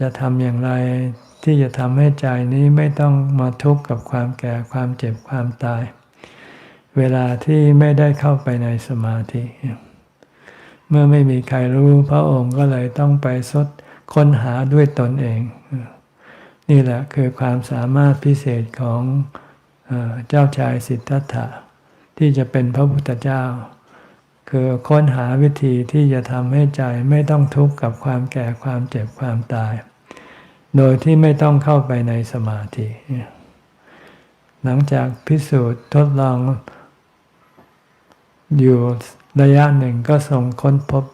จะทำอย่างไรที่จะทำให้ใจนี้ไม่ต้องมาทุกข์กับความแก่ความเจ็บความตาย เวลาที่ไม่ได้เข้าไปในสมาธิ เมื่อไม่มีใครรู้พระองค์ก็เลยต้องไปสดค้นหาด้วยตนเอง นี่แหละคือความสามารถพิเศษของเจ้าชายสิทธัตถะที่จะเป็นพระพุทธเจ้า คือค้นหาวิธีที่จะทำให้ใจไม่ต้องทุกข์กับความแก่ความเจ็บความตาย โดยที่ไม่ต้องเข้าไปในสมาธิ หลังจากพิสูจน์ทดลองอยู่ระยะหนึ่งก็ทรงค้นพบ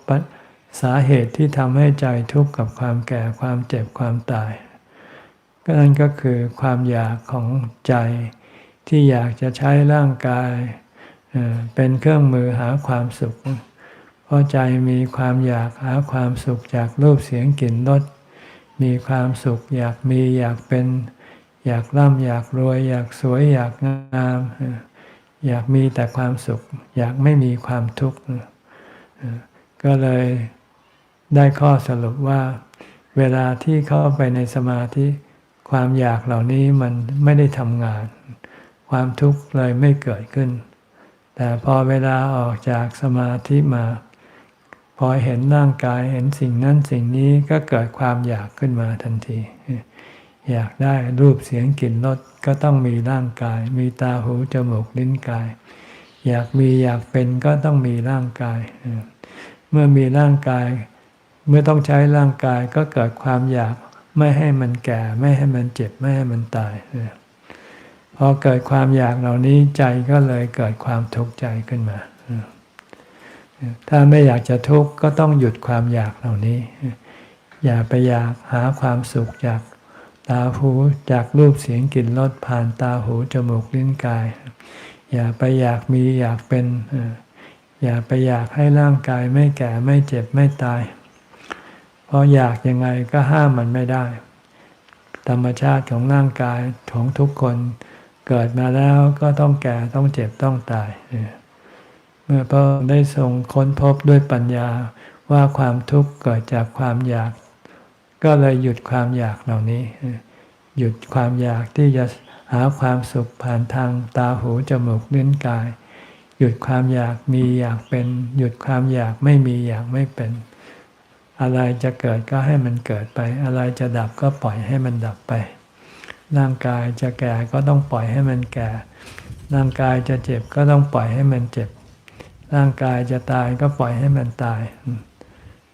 สาเหตุที่ทำให้ใจทุกข์กับความแก่ความเจ็บความตาย ก็นั่นก็คือความอยากของใจที่อยากจะใช้ร่างกาย เป็นเครื่องมือหาความสุข เพราะใจมีความอยากหาความสุขจากรูปเสียงกลิ่นรสมีความสุข อยากมีอยากเป็น อยากร่ำอยากรวย อยากสวยอยากงาม อยากมีแต่ความสุข อยากไม่มีความทุกข์ก็เลยได้ข้อสรุปว่า เวลาที่เข้าไปในสมาธิ ความอยากเหล่านี้มันไม่ได้ทำงาน ความทุกข์เลยไม่เกิดขึ้น แต่พอเวลาออกจากสมาธิมา พอเห็นร่างกายเห็นสิ่งนั้นสิ่งนี้ก็เกิดความอยากขึ้นมาทันที อยากได้รูปเสียงกลิ่นรสก็ต้องมีร่างกาย มีตาหูจมูกลิ้นกาย อยากมีอยากเป็นก็ต้องมีร่างกาย เมื่อมีร่างกาย เมื่อต้องใช้ร่างกายก็เกิดความอยากไม่ให้มันแก่ ไม่ให้มันเจ็บ ไม่ให้มันตาย พอเกิดความอยากเหล่านี้ใจก็เลยเกิดความทุกข์ใจขึ้นมา ถ้าไม่อยากจะทุกข์ก็ต้องหยุดความอยากเหล่านี้ อย่าไปอยากหาความสุขจากตาหูจากรูปเสียงกลิ่นรสผ่านตาหูจมูกลิ้นกาย อย่าไปอยากมีอยากเป็น อย่าไปอยากให้ร่างกายไม่แก่ไม่เจ็บไม่ตาย เพราะอยากยังไงก็ห้ามมันไม่ได้ ธรรมชาติของร่างกายของทุกคน เกิดมาแล้วก็ต้องแก่ต้องเจ็บต้องตาย เมื่อพระองค์ได้ทรงค้นพบด้วยปัญญาว่าความทุกข์เกิดจากความอยาก ก็เลยหยุดความอยากเหล่านี้ หยุดความอยากที่จะหาความสุขผ่านทางตาหูจมูกลิ้นกาย หยุดความอยากมีอยากเป็น หยุดความอยากไม่มีอยากไม่เป็น อะไรจะเกิดก็ให้มันเกิดไป อะไรจะดับก็ปล่อยให้มันดับไป ร่างกายจะแก่ก็ต้องปล่อยให้มันแก่ ร่างกายจะเจ็บก็ต้องปล่อยให้มันเจ็บ ร่างกายจะตายก็ปล่อยให้มันตาย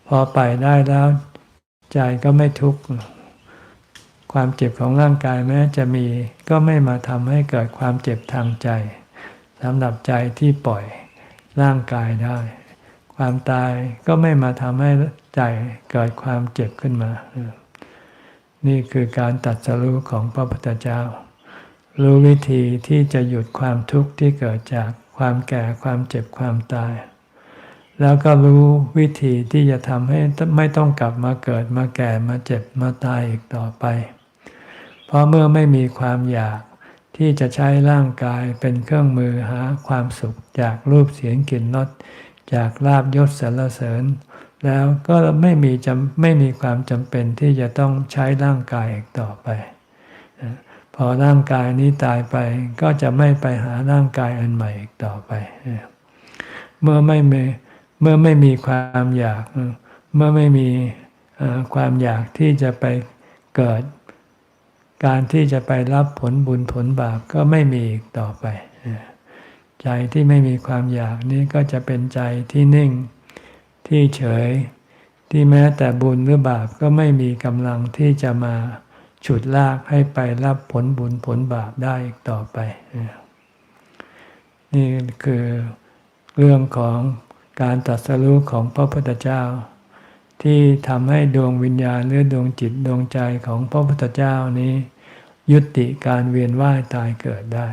พอไปได้แล้วใจก็ไม่ทุกข์ ความเจ็บของร่างกายแม้จะมีก็ไม่มาทำให้เกิดความเจ็บทางใจสำหรับใจที่ปล่อยร่างกายได้ ความตายก็ไม่มาทำให้ใจเกิดความเจ็บขึ้นมา นี่คือการตัดสรู้ของพระพุทธเจ้า รู้วิธีที่จะหยุดความทุกข์ที่เกิดจากความแก่ความเจ็บความตาย แล้วก็รู้วิธีที่จะทำให้ไม่ต้องกลับมาเกิดมาแก่มาเจ็บมาตายอีกต่อไป เพราะเมื่อไม่มีความอยากที่จะใช้ร่างกายเป็นเครื่องมือหาความสุขจากรูปเสียงกลิ่นรสจากลาบยศสรรเสริญ แล้วก็ไม่มีจำไม่มีความจำเป็นที่จะต้องใช้ร่างกายอีกต่อไป พอร่างกายนี้ตายไปก็จะไม่ไปหาร่างกายอันใหม่อีกต่อไป เมื่อไม่เมื่อไม่มีความอยาก เมื่อไม่มีความอยากที่จะไปเกิด การที่จะไปรับผลบุญผลบาปก็ไม่มีอีกต่อไป ใจที่ไม่มีความอยากนี้ก็จะเป็นใจที่นิ่ง ที่เฉย ที่แม้แต่บุญหรือบาปก็ไม่มีกำลังที่จะมาฉุดลากให้ไปรับผลบุญผลบาปได้อีกต่อไป นี่คือเรื่องของการตัดสรุปของพระพุทธเจ้า ที่ทำให้ดวงวิญญาณหรือดวงจิตดวงใจของพระพุทธเจ้านี้ ยุติการเวียนว่ายตายเกิดได้